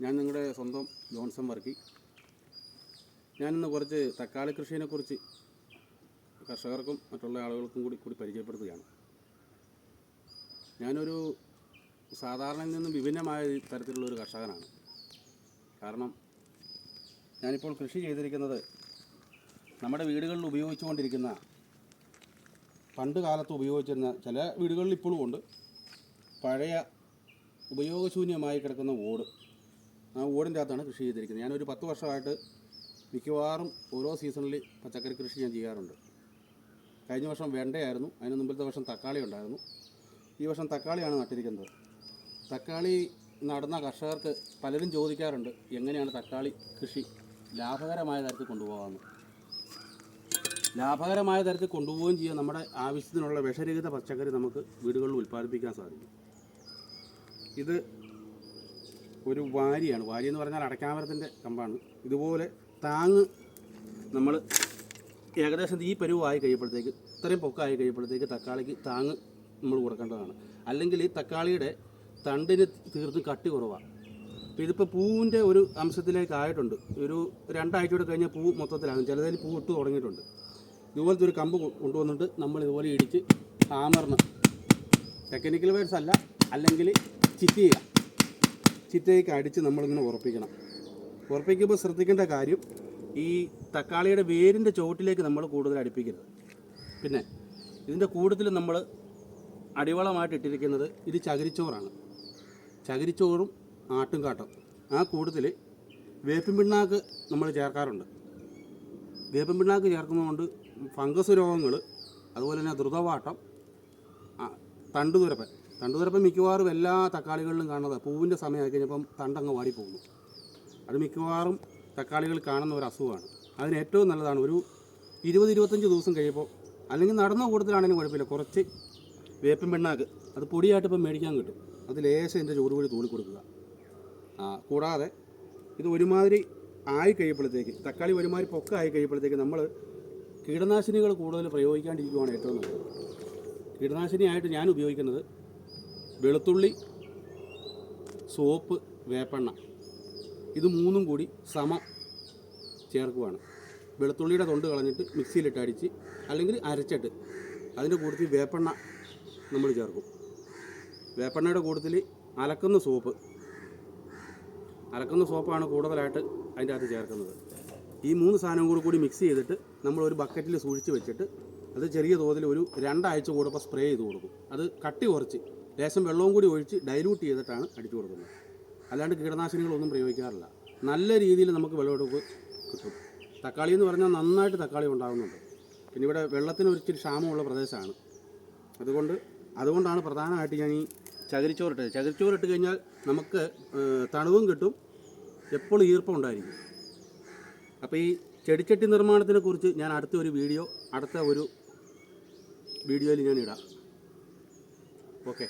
ഞാൻ നിങ്ങളുടെ സ്വന്തം ജോൺസൺ വർക്കി. ഞാനിന്ന് കുറച്ച് തക്കാളി കൃഷിയെക്കുറിച്ച് കർഷകർക്കും മറ്റുള്ള ആളുകൾക്കും കൂടി കൂടി പരിചയപ്പെടുത്തുകയാണ്. ഞാനൊരു സാധാരണയിൽ നിന്നും വിഭിന്നമായ തരത്തിലുള്ള ഒരു കർഷകനാണ്. കാരണം ഞാനിപ്പോൾ കൃഷി ചെയ്തിരിക്കുന്നത് നമ്മുടെ വീടുകളിൽ ഉപയോഗിച്ചുകൊണ്ടിരിക്കുന്ന പണ്ട് കാലത്ത് ഉപയോഗിച്ചിരുന്ന ചില വീടുകളിൽ ഇപ്പോഴും ഉണ്ട്. പഴയ ഉപയോഗശൂന്യമായി കിടക്കുന്ന ഓട്. ആ ഓടിന്റെ അകത്താണ് കൃഷി ചെയ്തിരിക്കുന്നത്. ഞാനൊരു പത്ത് വർഷമായിട്ട് മിക്കവാറും ഓരോ സീസണിൽ പച്ചക്കറി കൃഷി ഞാൻ ചെയ്യാറുണ്ട്. കഴിഞ്ഞ വർഷം വെണ്ടയായിരുന്നു. അതിന് മുമ്പിലത്തെ വർഷം തക്കാളി ഉണ്ടായിരുന്നു. ഈ വർഷം തക്കാളിയാണ് നട്ടിരിക്കുന്നത്. തക്കാളി നടന്ന കർഷകർക്ക് പലരും ചോദിക്കാറുണ്ട് എങ്ങനെയാണ് തക്കാളി കൃഷി ലാഭകരമായ തരത്തിൽ കൊണ്ടുപോകാമെന്ന്. ലാഭകരമായ തരത്തിൽ കൊണ്ടുപോവുകയും ചെയ്യാൻ നമ്മുടെ ആവശ്യത്തിനുള്ള വിഷരഹിത പച്ചക്കറി നമുക്ക് വീടുകളിൽ ഉൽപ്പാദിപ്പിക്കാൻ സാധിക്കും. ഇത് ഒരു വാരിയാണ്. വാരി എന്ന് പറഞ്ഞാൽ അടയ്ക്കാമരത്തിന്റെ കമ്പാണ്. ഇതുപോലെ താങ്ങ് നമ്മൾ ഏകദേശം ഈ പരുവായി കഴിയുമ്പോഴത്തേക്ക് ഇത്രയും പൊക്കമായി കഴിയുമ്പോഴത്തേക്ക് തക്കാളിക്ക് താങ്ങ് നമ്മൾ കൊടുക്കേണ്ടതാണ്. അല്ലെങ്കിൽ ഈ തക്കാളിയുടെ തണ്ടിന് തീർത്തും കട്ടി കുറവാണ് അപ്പോൾ ഇതിപ്പോൾ പൂവിന്റെ ഒരു അംശത്തിലേക്ക് ആയിട്ടുണ്ട്. ഒരു രണ്ടാഴ്ച കൂടെ കഴിഞ്ഞാൽ പൂ മൊത്തത്തിലാകും. ചിലതിൽ പൂ ഇട്ട് തുടങ്ങിയിട്ടുണ്ട്. ഇതുപോലത്തെ ഒരു കമ്പ് കൊണ്ടുവന്നിട്ട് നമ്മൾ ഇതുപോലെ ഇടിച്ച് ഹാമറിന് ടെക്നിക്കൽ വേർഡ്സ് അല്ല. അല്ലെങ്കിൽ ചിറ്റ് ചെയ്യുക. ചിറ്റയ്ക്ക് അടിച്ച് നമ്മളിങ്ങനെ ഉറപ്പിക്കണം. ഉറപ്പിക്കുമ്പോൾ ശ്രദ്ധിക്കേണ്ട കാര്യം ഈ തക്കാളിയുടെ വേരിന്റെ ചുവട്ടിലേക്ക് നമ്മൾ കൂടുതൽ അടുപ്പിക്കരുത് പിന്നെ ഇതിന്റെ കൂടുതൽ നമ്മൾ അടിവളമായിട്ട് ഇട്ടിരിക്കുന്നത് ഇത് ചകിരിച്ചോറാണ്. ചകിരിച്ചോറും ആട്ടുംകാട്ടം ആ കൂടുതൽ വേപ്പിൻ പിണ്ണാക്ക് നമ്മൾ ചേർക്കാറുണ്ട്. വേപ്പിൻ പിണ്ണാക്ക് ചേർക്കുന്നതുകൊണ്ട് ഫംഗസ് രോഗങ്ങൾ അതുപോലെ തന്നെ ദ്രുതവാട്ടം തണ്ടുതുരപ്പൻ തണ്ടുതുരപ്പൻ മിക്കവാറും എല്ലാ തക്കാളികളിലും കാണുന്നത്. പൂവിന്റെ സമയമായി കഴിഞ്ഞപ്പം തണ്ടങ്ങ് വാടിപ്പോകുന്നു. അത് മിക്കവാറും തക്കാളികൾ കാണുന്ന ഒരു അസുഖമാണ്. അതിന് ഏറ്റവും നല്ലതാണ് ഒരു ഇരുപത് ഇരുപത്തഞ്ച് ദിവസം കഴിയുമ്പോൾ അല്ലെങ്കിൽ നടന്ന കൂട്ടത്തിലാണെങ്കിലും കുഴപ്പമില്ല. കുറച്ച് വേപ്പൻ പെണ്ണാക്ക് അത് പൊടിയായിട്ട് ഇപ്പം മേടിക്കാൻ കിട്ടും. അത് ലേശം എന്റെ ചൂട് കൂടി തൂളി കൊടുക്കുക കൂടാതെ ഇത് ഒരുമാതിരി ആയി കഴിയുമ്പോഴത്തേക്ക് തക്കാളി ഒരുമാതിരി പൊക്ക ആയി കഴിയുമ്പോഴത്തേക്ക് നമ്മൾ കീടനാശിനികൾ കൂടുതൽ പ്രയോഗിക്കാണ്ടിരിക്കുവാണ് ഏറ്റവും നല്ലത്. കീടനാശിനിയായിട്ട് ഞാൻ ഉപയോഗിക്കുന്നത് വെളുത്തുള്ളി സോപ്പ് വേപ്പെണ്ണ. ഇത് മൂന്നും കൂടി സമം ചേർക്കുവാണ്. വെളുത്തുള്ളിയുടെ തൊണ്ട് കളഞ്ഞിട്ട് മിക്സിയിലിട്ട് അടിച്ച് അല്ലെങ്കിൽ അരച്ചിട്ട് അതിന്റെ കൂട്ടത്തിൽ വേപ്പെണ്ണ നമ്മൾ ചേർക്കും. വേപ്പെണ്ണയുടെ കൂട്ടത്തിൽ അലക്കുന്ന സോപ്പ് അലക്കുന്ന സോപ്പാണ് കൂടുതലായിട്ട് അതിന്റെ അകത്ത് ചേർക്കുന്നത്. ഈ മൂന്ന് സാധനവും കൂടി കൂടി മിക്സ് ചെയ്തിട്ട് നമ്മൾ ഒരു ബക്കറ്റിൽ സൂക്ഷിച്ച് വെച്ചിട്ട് അത് ചെറിയ തോതിൽ ഒരു രണ്ടാഴ്ച കൂടുമ്പോൾ സ്പ്രേ ചെയ്ത് കൊടുക്കും. അത് കട്ടി കുറച്ച് ലേശം വെള്ളവും കൂടി ഒഴിച്ച് ഡൈലൂട്ട് ചെയ്തിട്ടാണ് അടിച്ചു കൊടുക്കുന്നത്. അല്ലാണ്ട് കീടനാശിനികളൊന്നും പ്രയോഗിക്കാറില്ല. നല്ല രീതിയിൽ നമുക്ക് വിളവെടുപ്പ് കിട്ടും. തക്കാളി എന്ന് പറഞ്ഞാൽ നന്നായിട്ട് തക്കാളി ഉണ്ടാകുന്നുണ്ട്. പിന്നെ ഇവിടെ വെള്ളത്തിന് ഒരിച്ചിരി ക്ഷാമമുള്ള പ്രദേശമാണ്. അതുകൊണ്ട് അതുകൊണ്ടാണ് പ്രധാനമായിട്ട് ഞാൻ ഈ ചകിരിച്ചോറിട്ടത്. ചകിരിച്ചോറിട്ട് കഴിഞ്ഞാൽ നമുക്ക് തണുവും കിട്ടും. എപ്പോഴും ഈർപ്പം ഉണ്ടായിരിക്കും. അപ്പോൾ ഈ ചെടിച്ചട്ടി നിർമ്മാണത്തിനെ കുറിച്ച് ഞാൻ അടുത്ത ഒരു വീഡിയോ അടുത്ത ഒരു വീഡിയോയിൽ ഞാൻ ഇടാം. ഓക്കെ.